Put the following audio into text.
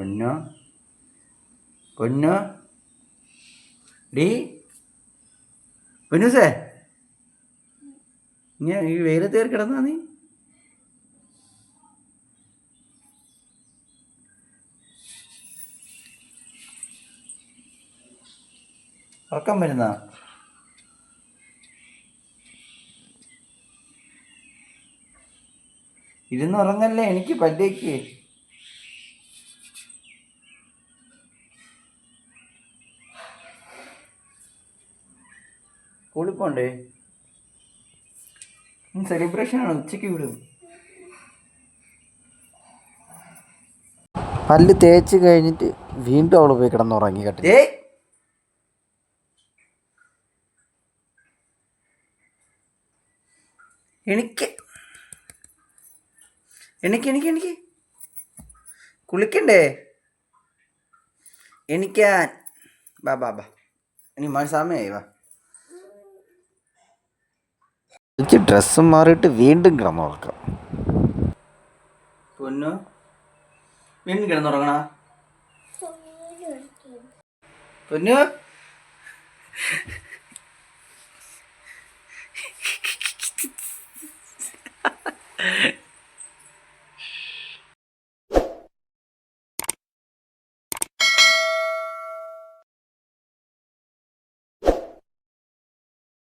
പൊന്നോ പൊന്നോ ഡീ പൊന്നൂസേ. ഇങ്ങനെ ഈ വെയിലത്ത് കയറി കിടന്നാ നീ. ഉറക്കം വരുന്ന? ഇരുന്ന് ഉറങ്ങല്ലേ എനിക്ക് പല്ലേക്ക്. സ്കൂളിൽ പോണ്ടേ സെലിബ്രേഷൻ ആണ് ഉച്ചയ്ക്ക് വിടും. പല്ല് തേച്ച് കഴിഞ്ഞിട്ട് വീണ്ടും അവൾ പോയി കിടന്നുറങ്ങി കേട്ടോ. എനിക്ക് എനിക്ക് എനിക്ക് എനിക്ക് കുളിക്കണ്ടേ? എനിക്കാൻ ബാ ബാ ബാ. ഇനി മഴ സമയമായി വാ. എനിക്ക് ഡ്രസ്സ് മാറിയിട്ട് വീണ്ടും കിടന്നുറക്കാം പൊന്നു വീണ്ടും കിടന്നുറങ്ങണ? പൊന്നു?